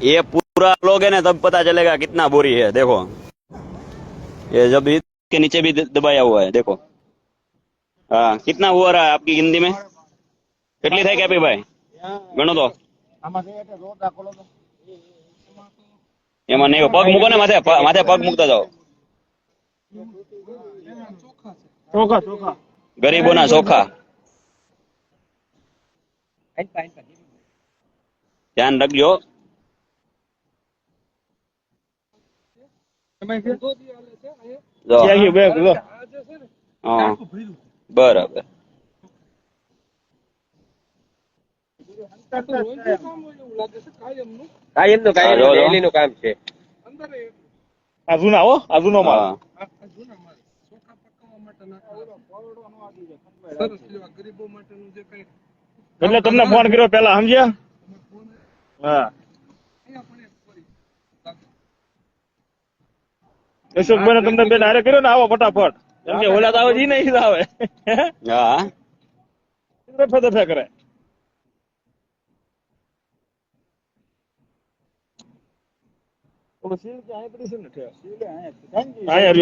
ये पूरा लोगे ना तब पता चलेगा कितना बोरी है देखो ये जब इसके नीचे भी द- दबाया हुआ है देखो हाँ कितना हुआ रहा है आपकी गिनती में કેટલી થાય કે ભાઈ ગણો તો એમાં નહીં પગ મૂકો ને માથે પ- માથે પગ મૂકતા જાઓ ચોખા ચોખા ગરીબોના ચોખા ધ્યાન રાખજો બરાબર. કાયમનું કાયમ હા, જો, જો. ડેલી નું કામ છે. આ જૂના હો? આ જૂનો માલ. એટલે તમને ફોન કર્યો પેલા સમજ્યા? હા. યશોકભાઈ તમને બેન હારે કર્યો ને આવો ફટાફટ. એમ કે ઓલા તો આવે ઈ નહીં આવે. હા. દફે દફે કરે. બોરી સીલ કે આયા પડી છે ને ઠેર. આયા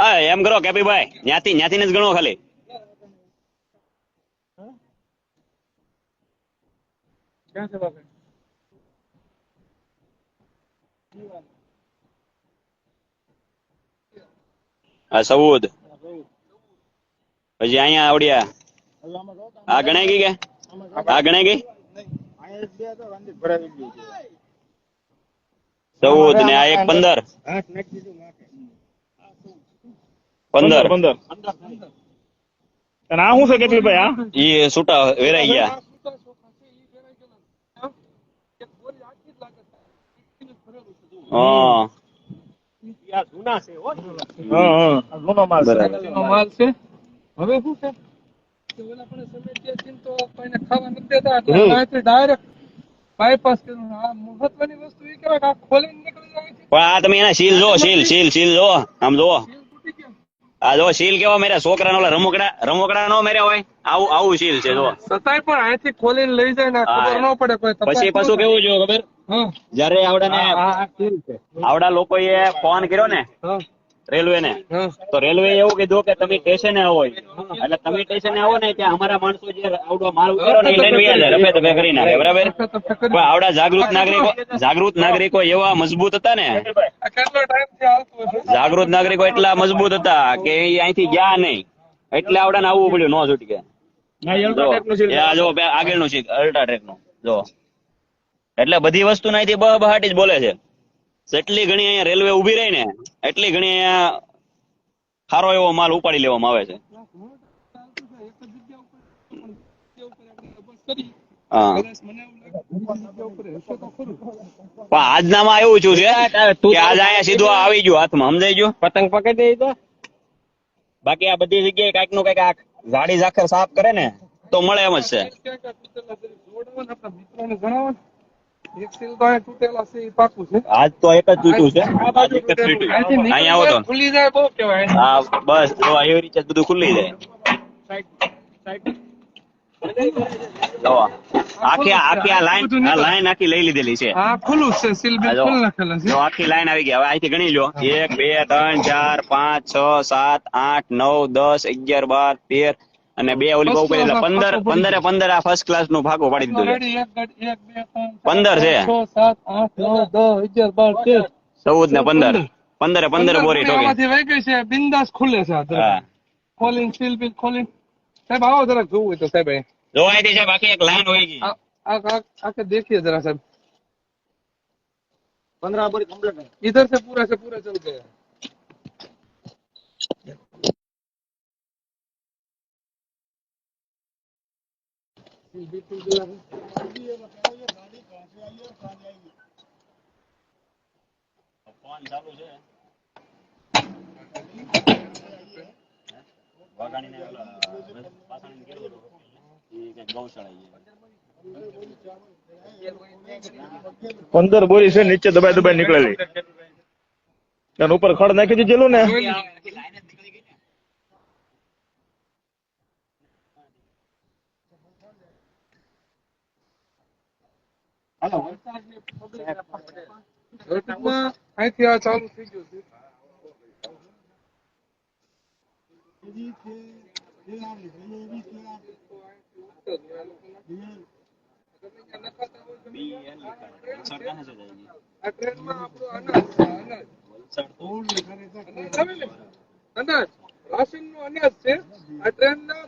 હા એમ કરો કેપીભાઈ ન્યાથી ન્યાથી જ ગણો ખાલી. આ સૌદ પછી અહીંયા આવડ્યા. આ ગણાય ગઈ કે? આ ગણાય ગઈ? ચૌદ ને આ એક પંદર. પંદર. પંદર. અને આ શું છે કેટલી ભાઈ આ? ઈ છૂટા વેરાઈ ગયા. હા. હા હા. જૂનો માલ છે. બરાબર. માલ છે. હવે શું છે? કે ઓલા પણ સમેટ્યા છે તો કોઈને ખાવા નથી દેતા. એટલે હમ. ડાયરેક્ટ બાયપાસ કર્યું. આ મહત્વની વસ્તુ એ કહેવાય કે આ ખોલીને નીકળી જાય છે. પણ આ તમે એના સીલ જો સીલ સીલ સીલ જો. આમ જો. આ જો શીલ કેવો મેરે? છોકરાનો ઓલા રમકડા રમકડા નો મેરે હોય? આવું આવું શીલ છે જો. સતાય પણ અહીંથી ખોલીને લઈ જાય ને ખબર ન પડે પછી પાછું કેવું જો ખબર? જયારે આવડા ને આવડા એ ફોન કર્યો ને હા. રેલવે ને તો રેલવે એવું કીધું કે તમે સ્ટેશને આવો એટલે તમે સ્ટેશને આવો ને ત્યાં અમારા માણસો જે આવડો માલ ઉતારો ને લઈને જાય રફે દફે કરી નાખે. બરાબર. પણ આવડા જાગૃત નાગરિકો જાગૃત નાગરિકો એવા મજબૂત હતા ને? જાગૃત નાગરિકો એટલા મજબૂત હતા કે અહીંથી ગયા નહીં. એટલે આવડાને આવવું પડ્યું નો છૂટકે. ના જો નું આગળનું છે અલ્ટ્રાટેકનું જો. એટલે બધી વસ્તુ અહીંથી બ બહાટી જ બોલે છે. જેટલી ઘણી અહીંયા રેલવે ઊભી રહી ને એટલી ઘણી અહીંયા સારો એવો માલ ઉપાડી લેવામાં આવે છે. આજનામાં એવું છું છે કે આજ અહીંયા સીધું આવી ગયું હાથમાં સમજાઈ ગયું? પતંગ પકડી દે તો. બાકી આ બધી જગ્યાએ કાંઈકનું કાંઈક આ ઝાડી ઝાખર સાફ કરે ને તો મળે એમ જ છે. એક સીલ તો અહીંયા તૂટેલા છે એ પાકું છે. આજ તો એક જ તૂટ્યું છે. આજ એક જ તૂટ્યું. અહીંયા આવો તો. ખુલી જાય બહુ કહેવાય. હા બસ જો આ રીતે બધું ખુલ્લી જાય. આખી આખી આ લાઈન આ લાઈન આખી લઈ લીધેલી છે. હા ખુલ્લું છે સીલ બિલ આ જો. ખુલ્લ નાખેલા છે. આખી લાઈન આવી ગઈ. હવે અહીંથી ગણી લો એક બે ત્રણ ચાર પાંચ છ સાત આઠ નવ દસ અગિયાર બાર તેર અને બે ઓલી બહુ પેલી પંદર પંદરે પંદર આ ફર્સ્ટ ક્લાસનું ભાગો પાડી દીધું પંદર છે. ચૌદ ને પંદર. પંદરે. પંદર બોરી ઠોકી. બિંદાસ ખુલે છે ખોલીન સ્ટીલ બિલ ખોલીન. સાહેબ આવો જરાક જોવું હોય તો સાહેબ જોવાય છે બાકી એક લાઈન હોય ગઈ. આખે દેખીએ જરા સાહેબ. પંદર બોરી કમ્પ્લીટ ઇધર સે પૂરા સે પૂરા ચલ ગયા પંદર બોરી છે નીચે દબાઈ દબાઈ નીકળેલી. ઉપર ખડ નાખી દીધેલું ને. ટૂંકમાં અહીંથી આ ચાલુ થઈ ગયું છે. આ ટ્રેનમાં આપણું અનાજ છે. અનાજ. આવે ને? અનાજ. છે. આ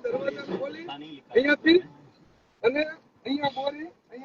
દરવાજા ખોલી અહીંયાથી અને અહીંયા બોરી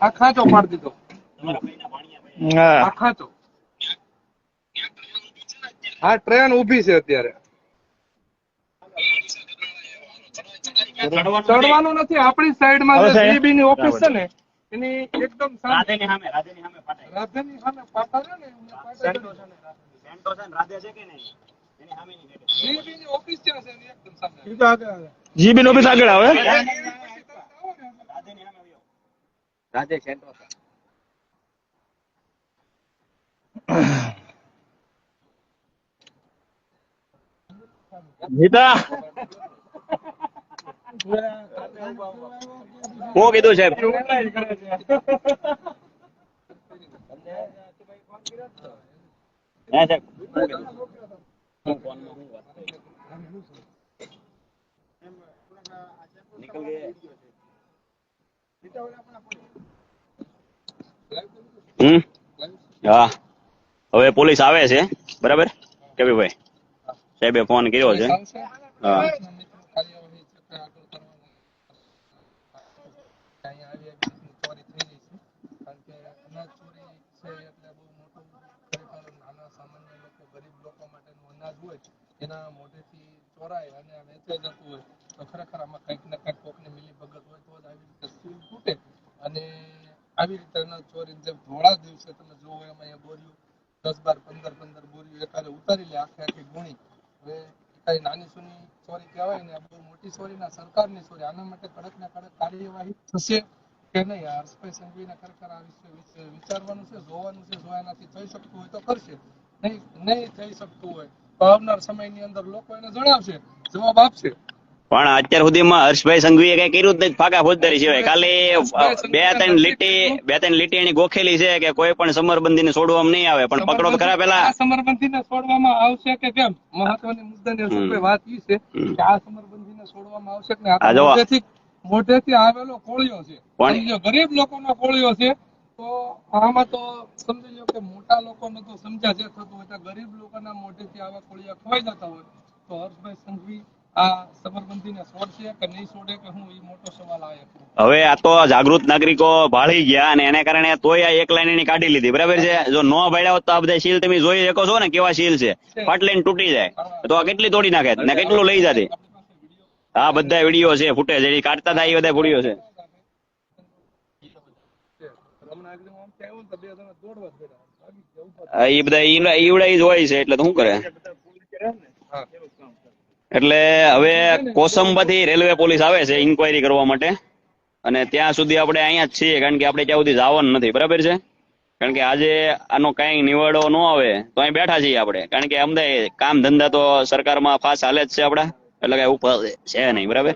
આ ખાંચો પાડી દીધો. હા. આ ખાંચો. હા ટ્રેન ઊભી છે અત્યારે. ચડવાનું નથી આપણી સાઈડમાં માં જે. જીબી ની ઓફિસ છે ને એની એકદમ રાધેની સામે રાધેની સામે ફાટાય રાધેની સામે પાટા છે ને એમને છે. સેન્ટો છે રાધે છે કે નહીં? એની સામેની જીબી ની ઓફિસ છે એકદમ સામે. જીબી નો ઓફિસ આગળ આવે? રાધે સેન્ટો ગીતા હું કીધું સાહેબ સાહેબ કરી? નીકળ ગયે. હમ? હા. હવે પોલીસ આવે છે. બરાબર? કવિભાઈ? સાહેબે ફોન કર્યો છે. હા. કારણ કે અનાજ ચોરી છે એટલે બહુ મોટું સામાન્ય લોકો, ગરીબ લોકો માટેનું અનાજ હોય, એના મોઢેથી ચોરાય અને વેચાઈ જતું હોય, તો ખરેખર આમાં કંઈક ને કંઈક કોકની મિલી ભગત હોય તો જ આવી રીતે સીલ તૂટે. અને આવી રીતે અનાજ ચોરીને જેમ ધોળા દિવસે તમે જોવો એમાં અહીંયા બોરીઓ, દસ બાર, પંદર પંદર બોરીઓ એકારે ઉતારી લે, આખે આખી ગુણી. હવે કઈ નાની સુની ચોરી કહેવાય ને બહુ મોટી ચોરી ના, સરકારની ચોરી, આના માટે કડક ને કડક કાર્યવાહી થશે કે નહીં? હર્ષભાઈ સંઘવીને ખરેખર આ વિશે વિચારવાનું છે, જોવાનું છે, જો એનાથી થઈ શકતું હોય તો કરશે. નહીં નહીં થઈ શકતું હોય. તો આવનાર સમયની અંદર લોકો એને જણાવશે જવાબ આપશે. પણ અત્યાર સુધીમાં હર્ષભાઈ સંઘવીએ કઈ કર્યું જ નથી ફાકા ફોજદારી સિવાય. ખાલી બે ત્રણ લીટી બે ત્રણ લીટી એની ગોખેલી છે કે કોઈ પણ સમરબંધીને છોડવામાં નહીં આવે પણ પકડો તો ખરા પેલા. સમરબંધી ને છોડવામાં આવશે કે કેમ? મહત્વની મુદ્દાની વાત એ છે કે આ સમરબંધીને છોડવામાં આવશે કે. મોઢેથી મોઢેથી આવેલો કોળિયો છે. ગરીબ લોકોનો કોળિયો છે તો આમાં તો સમજી લો કે મોટા લોકોને તો સમજા જે થતું હોય ગરીબ લોકોના મોઢેથી આવા કોળિયા ખવાઈ જતા હોય તો હર્ષભાઈ સંઘવી. હવે આ તો જાગૃત નાગરિકો ભાળી ગયા અને એને કારણે તોય આ એક લાઈન એની કાઢી લીધી. બરાબર છે? જો ન ભાડ્યા હોત તો આ બધા શીલ તમે જોઈ શકો છો ને કેવા શીલ છે. ફાટલીને તૂટી જાય. તો આ કેટલી તોડી નાખે? ને કેટલું લઈ જતી? હા બધા વીડિયો છે ફૂટેજ. છે કાઢતા થાય એ બધા વીડિયો છે છે. હમણાં આગળ હું આમ ત્યાં આવ્યો ને તો બે જણા દોડવા જ બેઠા. ભાગી ગયા, ઊભા આ ઈ બધા ઈવડા જ હોય છે એટલે તો શું કરે? એટલે હવે કોસંબાથી રેલવે પોલીસ આવે છે ઇન્કવાયરી કરવા માટે. અને ત્યાં સુધી આપણે અહીંયા જ છીએ કારણ કે આપણે ત્યાં સુધી જવાનું નથી. બરાબર છે? કારણ કે આજે આનો કઈ નિવાડો ન આવે તો અહીં બેઠા છીએ આપણે. કારણ કે અમને કામ ધંધા તો સરકારમાં ફાસ હાલે જ છે આપડા એટલે કઈ ઉપર છે નહીં બરાબર?